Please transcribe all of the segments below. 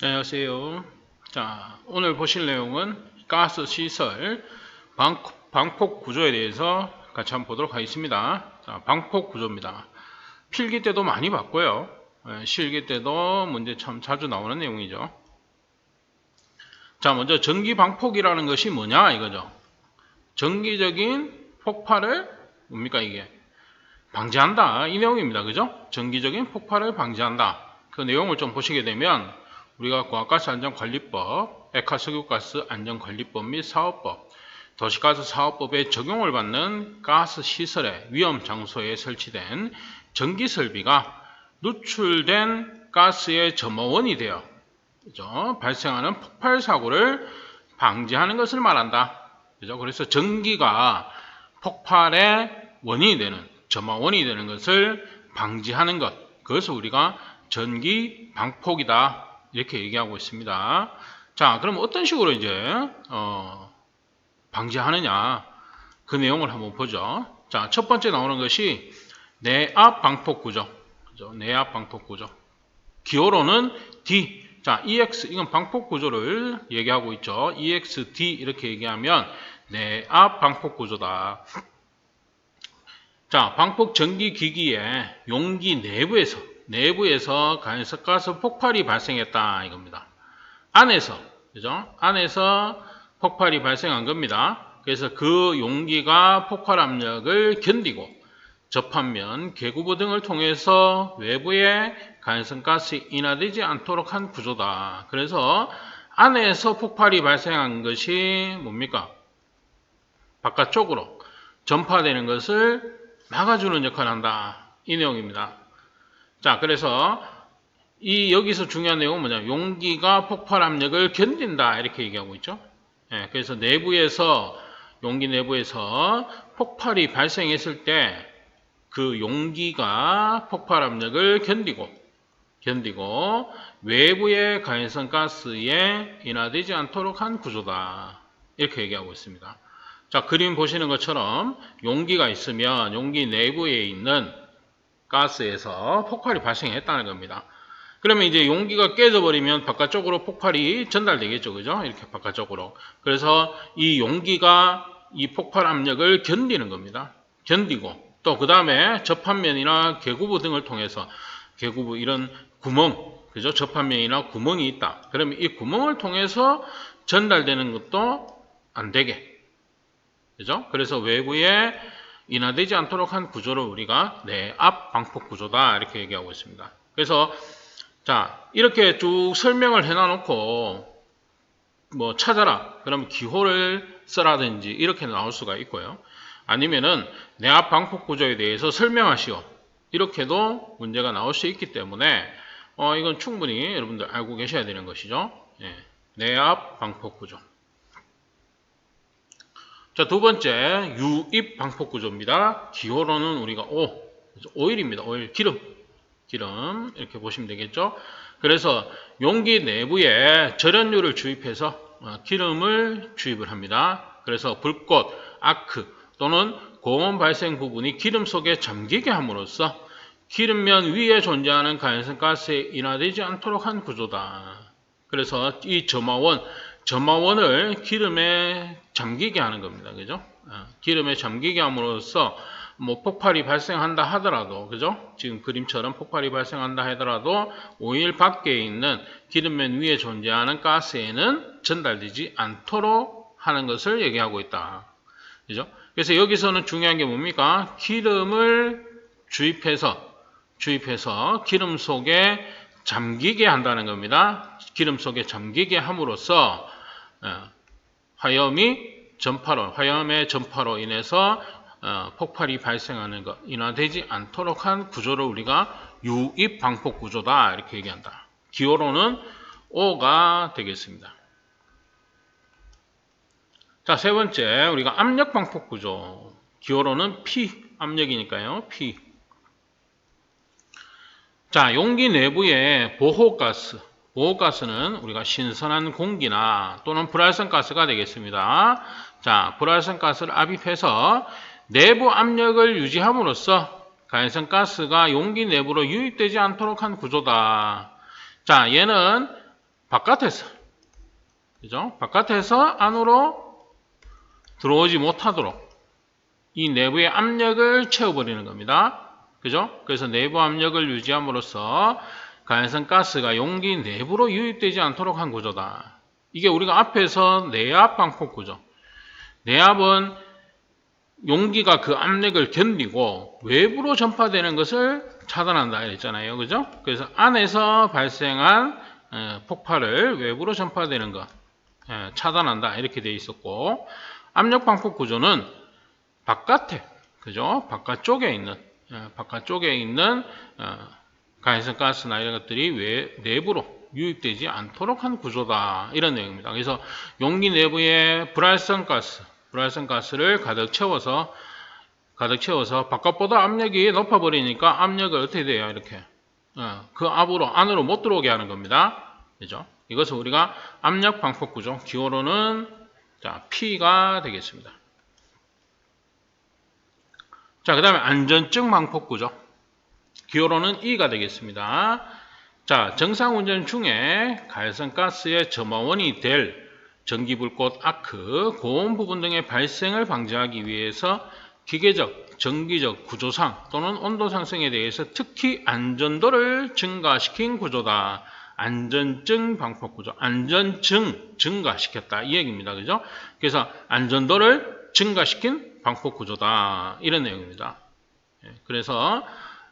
안녕하세요. 자, 오늘 보실 내용은 가스 시설 방, 방폭 구조에 대해서 같이 한번 보도록 하겠습니다. 자, 방폭 구조입니다. 필기 때도 많이 봤고요. 예, 실기 때도 문제 참 자주 나오는 내용이죠. 자, 먼저 전기 방폭이라는 것이 뭐냐 이거죠. 전기적인 폭발을 뭡니까 이게 방지한다 이 내용입니다. 그죠? 전기적인 폭발을 방지한다. 그 내용을 좀 보시게 되면 우리가 고압가스 안전관리법, 액화석유가스 안전관리법 및 사업법, 도시가스 사업법에 적용을 받는 가스 시설의 위험 장소에 설치된 전기 설비가 누출된 가스의 점화원이 되어 그죠? 발생하는 폭발 사고를 방지하는 것을 말한다. 그죠? 그래서 전기가 폭발의 원인이 되는 점화원이 되는 것을 방지하는 것. 그것을 우리가 전기 방폭이다. 이렇게 얘기하고 있습니다. 자, 그럼 어떤 식으로 이제 어, 방지하느냐 그 내용을 한번 보죠. 자, 첫 번째 나오는 것이 내압 방폭 구조. 그죠? 내압 방폭 구조. 기호로는 D. 자, EX 이건 방폭 구조를 얘기하고 있죠. EXD 이렇게 얘기하면 내압 방폭 구조다. 자, 방폭 전기 기기의 용기 내부에서 내부에서 가스 폭발이 발생했다 이겁니다. 안에서 그죠? 안에서 폭발이 발생한 겁니다. 그래서 그 용기가 폭발 압력을 견디고 접합면 개구부 등을 통해서 외부에 가연성 가스 인하되지 않도록 한 구조다. 그래서 안에서 폭발이 발생한 것이 뭡니까? 바깥쪽으로 전파되는 것을 막아주는 역할을 한다. 이 내용입니다. 자, 그래서 이 여기서 중요한 내용은 뭐냐? 용기가 폭발 압력을 견딘다 이렇게 얘기하고 있죠. 예, 그래서 내부에서 용기 내부에서 폭발이 발생했을 때 그 용기가 폭발 압력을 견디고 견디고 외부의 가연성 가스에 인하되지 않도록 한 구조다 이렇게 얘기하고 있습니다. 자, 그림 보시는 것처럼 용기가 있으면 용기 내부에 있는 가스에서 폭발이 발생했다는 겁니다. 그러면 이제 용기가 깨져버리면 바깥쪽으로 폭발이 전달되겠죠. 그죠? 이렇게 바깥쪽으로. 그래서 이 용기가 이 폭발 압력을 견디는 겁니다. 견디고 또 그 다음에 접합면이나 개구부 등을 통해서 개구부 이런 구멍, 그죠? 접합면이나 구멍이 있다. 그러면 이 구멍을 통해서 전달되는 것도 안 되게. 그죠? 그래서 외부에 인하되지 않도록 한 구조를 우리가 내압 방폭 구조다 이렇게 얘기하고 있습니다. 그래서 자 이렇게 쭉 설명을 해놔놓고 뭐 찾아라 그러면 기호를 써라든지 이렇게 나올 수가 있고요. 아니면은 내압 방폭 구조에 대해서 설명하시오 이렇게도 문제가 나올 수 있기 때문에 어, 이건 충분히 여러분들 알고 계셔야 되는 것이죠. 예, 내압 방폭 구조. 자, 두 번째, 유입 방폭 구조입니다. 기호로는 우리가 오, 오일입니다. 오일, 기름. 기름. 이렇게 보시면 되겠죠. 그래서 용기 내부에 절연유를 주입해서 어, 기름을 주입을 합니다. 그래서 불꽃, 아크 또는 고온 발생 부분이 기름 속에 잠기게 함으로써 기름면 위에 존재하는 가연성 가스에 인하되지 않도록 한 구조다. 그래서 이 점화원, 점화원을 기름에 잠기게 하는 겁니다. 그죠? 어, 기름에 잠기게 함으로써 뭐 폭발이 발생한다 하더라도 그죠? 지금 그림처럼 폭발이 발생한다 하더라도 오일 밖에 있는 기름면 위에 존재하는 가스에는 전달되지 않도록 하는 것을 얘기하고 있다. 그죠? 그래서 여기서는 중요한 게 뭡니까? 기름을 주입해서 주입해서 기름 속에 잠기게 한다는 겁니다. 기름 속에 잠기게 함으로써 어, 화염이 전파로 화염의 전파로 인해서 어, 폭발이 발생하는 것 인하되지 않도록 한 구조를 우리가 유입 방폭 구조다 이렇게 얘기한다. 기호로는 O가 되겠습니다. 자, 세 번째 우리가 압력 방폭 구조. 기호로는 P 압력이니까요. P. 자, 용기 내부에 보호 가스 보호가스는 우리가 신선한 공기나 또는 불활성 가스가 되겠습니다. 자, 불활성 가스를 압입해서 내부 압력을 유지함으로써 가연성 가스가 용기 내부로 유입되지 않도록 한 구조다. 자, 얘는 바깥에서 그죠? 바깥에서 안으로 들어오지 못하도록 이 내부의 압력을 채워버리는 겁니다. 그죠? 그래서 내부 압력을 유지함으로써 가연성 가스가 용기 내부로 유입되지 않도록 한 구조다. 이게 우리가 앞에서 내압 방폭 구조. 내압은 용기가 그 압력을 견디고 외부로 전파되는 것을 차단한다 이랬잖아요. 그죠? 그래서 안에서 발생한 어, 폭발을 외부로 전파되는 것 예, 차단한다 이렇게 되어 있었고 압력 방폭 구조는 바깥에 그죠? 바깥쪽에 있는 예, 바깥쪽에 있는 어, 가연성 가스나 이런 것들이 외, 내부로 유입되지 않도록 한 구조다 이런 내용입니다. 그래서 용기 내부에 불활성 가스, 불활성 가스를 가득 채워서 가득 채워서 바깥보다 압력이 높아 버리니까 압력을 어떻게 돼요? 이렇게 어, 그 압으로 안으로 못 들어오게 하는 겁니다. 그죠? 이것을 우리가 압력 방폭 구조 기호로는 자 P가 되겠습니다. 자, 그 다음에 안전증 방폭 구조. 기호로는 E가 되겠습니다. 자, 정상 운전 중에 가열성 가스의 점화원이 될 전기불꽃 아크, 고온 부분 등의 발생을 방지하기 위해서 기계적, 전기적 구조상 또는 온도 상승에 대해서 특히 안전도를 증가시킨 구조다. 안전증 방폭 구조, 안전증 증가시켰다 이 얘기입니다. 그죠? 그래서 안전도를 증가시킨 방폭 구조다 이런 내용입니다. 예, 그래서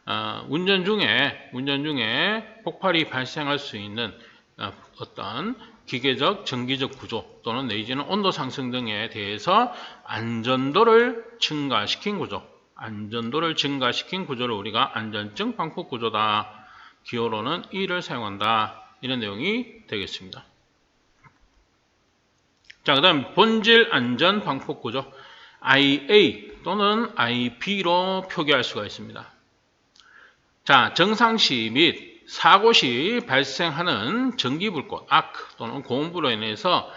어, 운전 중에 운전 중에 폭발이 발생할 수 있는 어, 어떤 기계적, 전기적 구조 또는 내지는 온도 상승 등에 대해서 안전도를 증가시킨 구조, 안전도를 증가시킨 구조를 우리가 안전증 방폭 구조다. 기호로는 E를 사용한다. 이런 내용이 되겠습니다. 자, 그 다음 본질 안전 방폭 구조 IA 또는 IB로 표기할 수가 있습니다. 자, 정상시 및 사고 시 발생하는 전기불꽃, 아크 또는 고온불로 인해서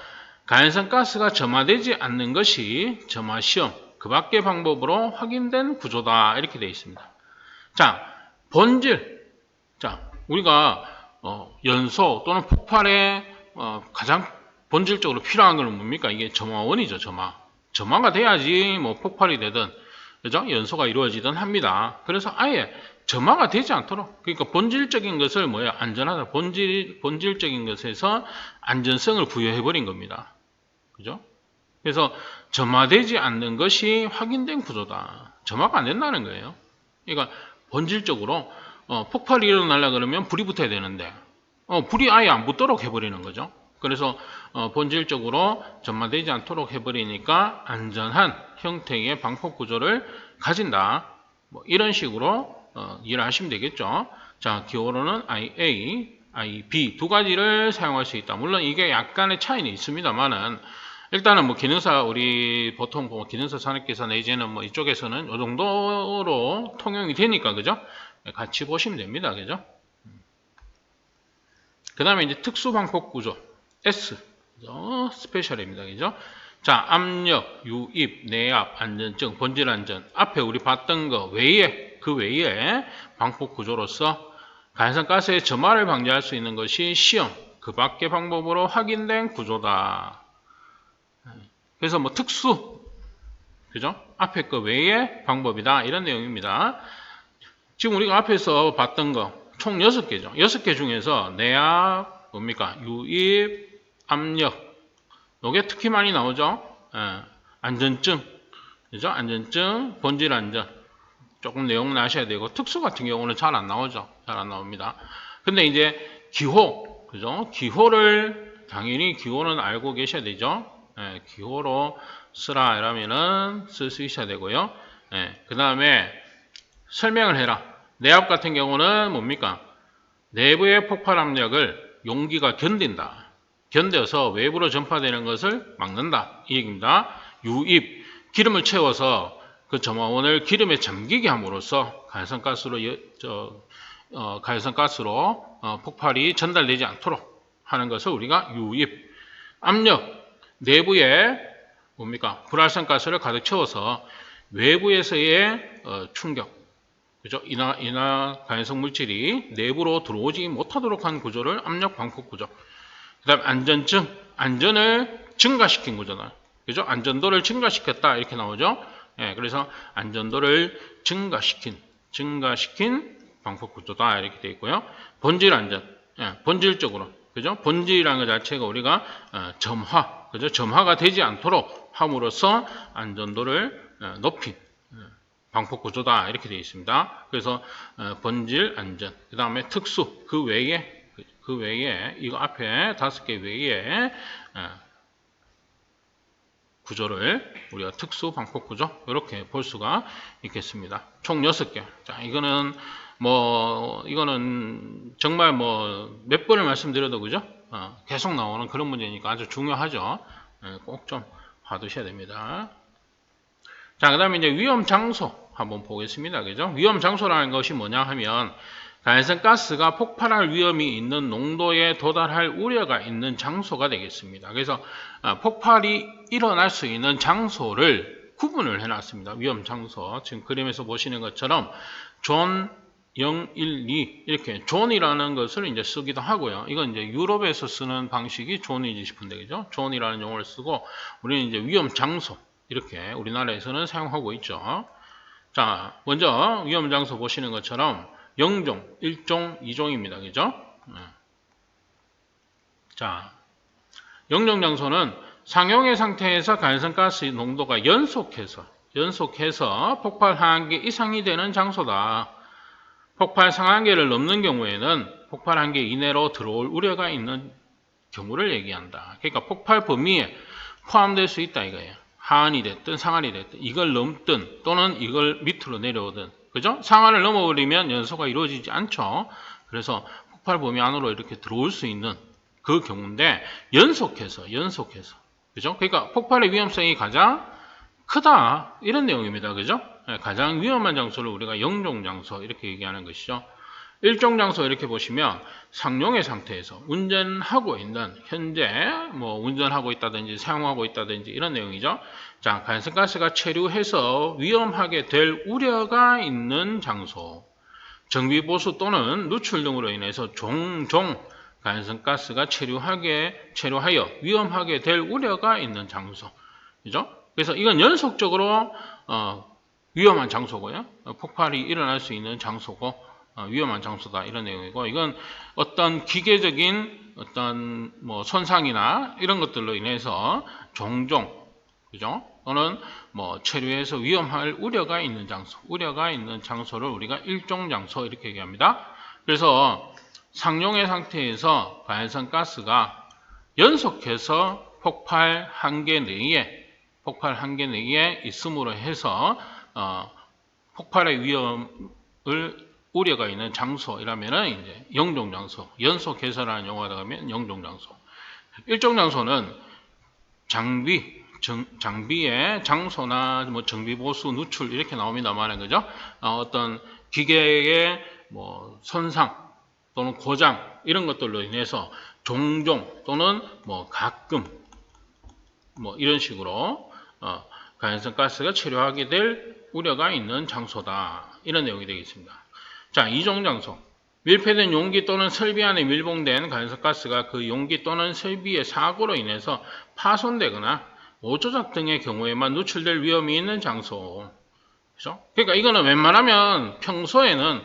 가연성 가스가 점화되지 않는 것이 점화 시험, 그 밖의 방법으로 확인된 구조다. 이렇게 되어 있습니다. 자, 본질. 자, 우리가 어, 연소 또는 폭발에 어, 가장 본질적으로 필요한 건 뭡니까? 이게 점화원이죠, 점화. 점화가 돼야지 뭐 폭발이 되든 그죠? 연소가 이루어지든 합니다. 그래서 아예 점화가 되지 않도록 그러니까 본질적인 것을 뭐야 안전하다 본질 본질적인 것에서 안전성을 부여해 버린 겁니다. 그죠? 그래서 점화되지 않는 것이 확인된 구조다. 점화가 안 된다는 거예요. 그러니까 본질적으로 어, 폭발이 일어나려 그러면 불이 붙어야 되는데 어, 불이 아예 안 붙도록 해버리는 거죠. 그래서 어, 본질적으로 점화되지 않도록 해버리니까 안전한 형태의 방폭 구조를 가진다. 뭐 이런 식으로 어, 이해를 하시면 되겠죠. 자, 기호로는 IA, IB 두 가지를 사용할 수 있다. 물론 이게 약간의 차이는 있습니다만은 일단은 뭐 기능사 우리 보통 뭐 기능사 산업계사 내지는 뭐 이쪽에서는 이 정도로 통용이 되니까 그죠? 같이 보시면 됩니다. 그죠? 그 다음에 이제 특수 방폭 구조 S 그죠? 스페셜입니다. 그죠? 자, 압력, 유입, 내압, 안전증, 본질 안전 앞에 우리 봤던 거 외에 그 외에 방폭 구조로서 가연성 가스의 점화를 방지할 수 있는 것이 시험 그 밖의 방법으로 확인된 구조다. 그래서 뭐 특수 그죠? 앞에 거 외의 방법이다 이런 내용입니다. 지금 우리가 앞에서 봤던 거 총 6개죠. 6개 중에서 내압, 뭡니까? 유입, 압력. 요게 특히 많이 나오죠. 예, 안전증. 그죠? 안전증, 본질 안전. 조금 내용은 아셔야 되고 특수 같은 경우는 잘 안 나오죠. 잘 안 나옵니다. 근데 이제 기호, 그죠? 기호를 당연히 기호는 알고 계셔야 되죠. 예, 기호로 쓰라 이러면은 쓸 수 있어야 되고요. 예, 그 다음에 설명을 해라. 내압 같은 경우는 뭡니까? 내부의 폭발 압력을 용기가 견딘다. 견뎌서 외부로 전파되는 것을 막는다. 이 얘기입니다. 유입, 기름을 채워서 그 점화원을 기름에 잠기게 함으로써 가열성가스로 저, 어, 가열성가스로 어, 폭발이 전달되지 않도록 하는 것을 우리가 유입, 압력, 내부에 뭡니까? 불활성가스를 가득 채워서 외부에서의 어, 충격, 그죠? 인화, 인화 가연성 물질이 내부로 들어오지 못하도록 한 구조를 압력 방폭 구조. 그 다음 안전증, 안전을 증가시킨 거잖아요. 그죠? 안전도를 증가시켰다 이렇게 나오죠. 예, 그래서 안전도를 증가시킨, 증가시킨 방폭 구조다 이렇게 되어 있고요. 본질 안전, 예, 본질적으로, 그죠? 본질이라는 것 자체가 우리가 어, 점화, 그죠? 점화가 되지 않도록 함으로써 안전도를 어, 높인 어, 방폭 구조다 이렇게 되어 있습니다. 그래서 어, 본질 안전, 그 다음에 특수, 그 외에 그 외에 이거 앞에 다섯 개 외에 어, 구조를 우리가 특수 방폭 구조 이렇게 볼 수가 있겠습니다. 총 6개. 자, 이거는 뭐 이거는 정말 뭐 몇 번을 말씀드려도 그죠? 어, 계속 나오는 그런 문제니까 아주 중요하죠. 예, 꼭좀 봐두셔야 됩니다. 자, 그 다음에 이제 위험 장소 한번 보겠습니다. 그죠? 위험 장소라는 것이 뭐냐 하면 가연성 가스가 폭발할 위험이 있는 농도에 도달할 우려가 있는 장소가 되겠습니다. 그래서 아, 폭발이 일어날 수 있는 장소를 구분을 해놨습니다. 위험 장소. 지금 그림에서 보시는 것처럼 존 0, 1, 2 이렇게 존이라는 것을 이제 쓰기도 하고요. 이건 이제 유럽에서 쓰는 방식이 존이지 싶은데 그죠? 존이라는 용어를 쓰고 우리는 이제 위험 장소 이렇게 우리나라에서는 사용하고 있죠. 자, 먼저 위험 장소 보시는 것처럼 0종, 1종, 2종입니다. 그죠? 네. 자, 0종 장소는 상용의 상태에서 간성 가스 농도가 연속해서 연속해서 폭발 한계 이상이 되는 장소다. 폭발 상한계를 넘는 경우에는 폭발 한계 이내로 들어올 우려가 있는 경우를 얘기한다. 그러니까 폭발 범위에 포함될 수 있다 이거예요. 하한이 됐든 상한이 됐든 이걸 넘든 또는 이걸 밑으로 내려오든 그죠? 상한을 넘어버리면 연소가 이루어지지 않죠. 그래서 폭발 범위 안으로 이렇게 들어올 수 있는 그 경우인데 연속해서 연속해서 그죠? 그러니까 폭발의 위험성이 가장 크다 이런 내용입니다. 그죠? 예, 가장 위험한 장소를 우리가 영종 장소 이렇게 얘기하는 것이죠. 일종 장소 이렇게 보시면 상용의 상태에서 운전하고 있는 현재 뭐 운전하고 있다든지 사용하고 있다든지 이런 내용이죠. 자, 간성가스가 체류해서 위험하게 될 우려가 있는 장소. 정비 보수 또는 누출 등으로 인해서 종종 간성가스가 체류하게 체류하여 위험하게 될 우려가 있는 장소. 그죠? 그래서 이건 연속적으로 어, 위험한 장소고요. 어, 폭발이 일어날 수 있는 장소고 어, 위험한 장소다 이런 내용이고 이건 어떤 기계적인 어떤 뭐 손상이나 이런 것들로 인해서 종종 그죠? 또는 뭐 체류에서 위험할 우려가 있는 장소, 우려가 있는 장소를 우리가 일종 장소 이렇게 얘기합니다. 그래서 상용의 상태에서 가연성 가스가 연속해서 폭발 한계 내에 폭발 한계 내에 있음으로 해서 어, 폭발의 위험을 우려가 있는 장소 이라면은 이제 영종 장소, 연속 해설하는 용어가 가면 영종 장소. 일종 장소는 장비, 정, 장비의 장소나 뭐 정비 보수, 누출 이렇게 나옵니다만 그죠? 어, 떤 기계의 뭐 손상 또는 고장 이런 것들로 인해서 종종 또는 뭐 가끔 뭐 이런 식으로 어, 가연성 가스가 체류하게 될 우려가 있는 장소다. 이런 내용이 되겠습니다. 자, 이종 장소. 밀폐된 용기 또는 설비 안에 밀봉된 간섭 가스가 그 용기 또는 설비의 사고로 인해서 파손되거나 오조작 등의 경우에만 누출될 위험이 있는 장소. 그죠? 그러니까 이거는 웬만하면 평소에는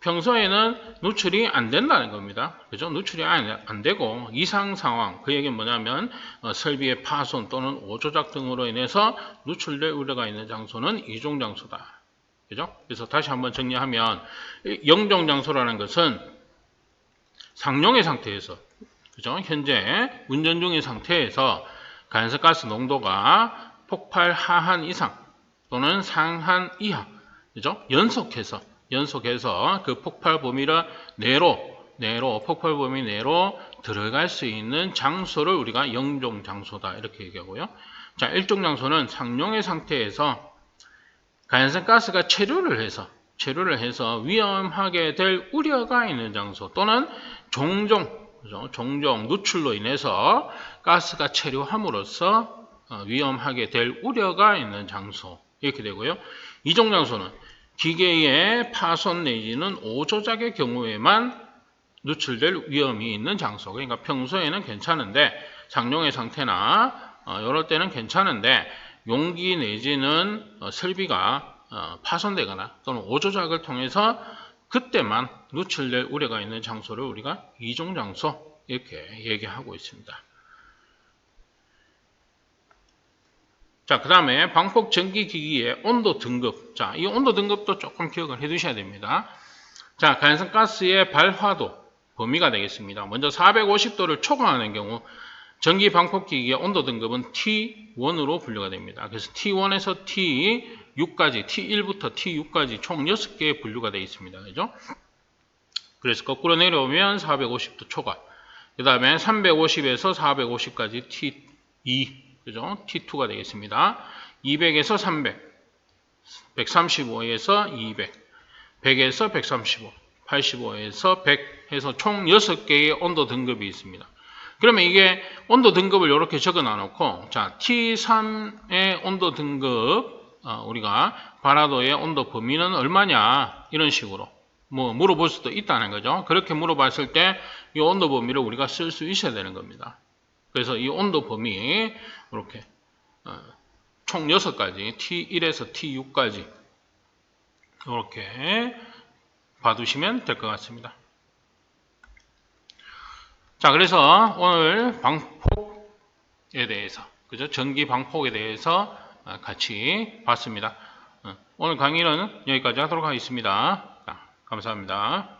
평소에는 누출이 안 된다는 겁니다. 그죠? 누출이 안, 안 되고 이상 상황, 그 얘기는 뭐냐면 어, 설비의 파손 또는 오조작 등으로 인해서 누출될 우려가 있는 장소는 이종 장소다. 그죠? 그래서 다시 한번 정리하면 영종 장소라는 것은 상용의 상태에서 그죠? 현재 운전 중인 상태에서 간섭가스 농도가 폭발 하한 이상 또는 상한 이하 그죠? 연속해서 연속해서 그 폭발 범위를 내로 내로 폭발 범위 내로 들어갈 수 있는 장소를 우리가 영종 장소다 이렇게 얘기하고요. 자, 일종 장소는 상용의 상태에서 가연성 가스가 체류를 해서 체류를 해서 위험하게 될 우려가 있는 장소 또는 종종 그죠? 종종 누출로 인해서 가스가 체류함으로써 어, 위험하게 될 우려가 있는 장소 이렇게 되고요. 이종 장소는 기계의 파손 내지는 오조작의 경우에만 누출될 위험이 있는 장소. 그러니까 평소에는 괜찮은데 장룡의 상태나 어, 이럴 때는 괜찮은데 용기 내지는 어, 설비가 어, 파손되거나 또는 오조작을 통해서 그때만 누출될 우려가 있는 장소를 우리가 이중 장소 이렇게 얘기하고 있습니다. 자, 그 다음에 방폭 전기 기기의 온도 등급. 자, 이 온도 등급도 조금 기억을 해 두셔야 됩니다. 자, 가연성 가스의 발화도 범위가 되겠습니다. 먼저 450도를 초과하는 경우 전기 방폭 기기의 온도 등급은 T1으로 분류가 됩니다. 그래서 T1에서 T6까지, T1부터 T6까지 총 6개의 분류가 되어 있습니다. 그죠? 그래서 거꾸로 내려오면 450도 초과. 그 다음에 350에서 450까지 T2, 그죠? T2가 되겠습니다. 200에서 300, 135에서 200, 100에서 135, 85에서 100 해서 총 6개의 온도 등급이 있습니다. 그러면 이게 온도 등급을 이렇게 적어 놔놓고 자 T3의 온도 등급 어, 우리가 발화도의 온도 범위는 얼마냐 이런 식으로 뭐 물어볼 수도 있다는 거죠. 그렇게 물어봤을 때 이 온도 범위를 우리가 쓸 수 있어야 되는 겁니다. 그래서 이 온도 범위 이렇게 어, 총 6가지 T1에서 T6까지 이렇게 봐두시면 될 것 같습니다. 자, 그래서 오늘 방폭에 대해서, 그죠? 전기 방폭에 대해서 어, 같이 봤습니다. 어, 오늘 강의는 여기까지 하도록 하겠습니다. 자, 감사합니다.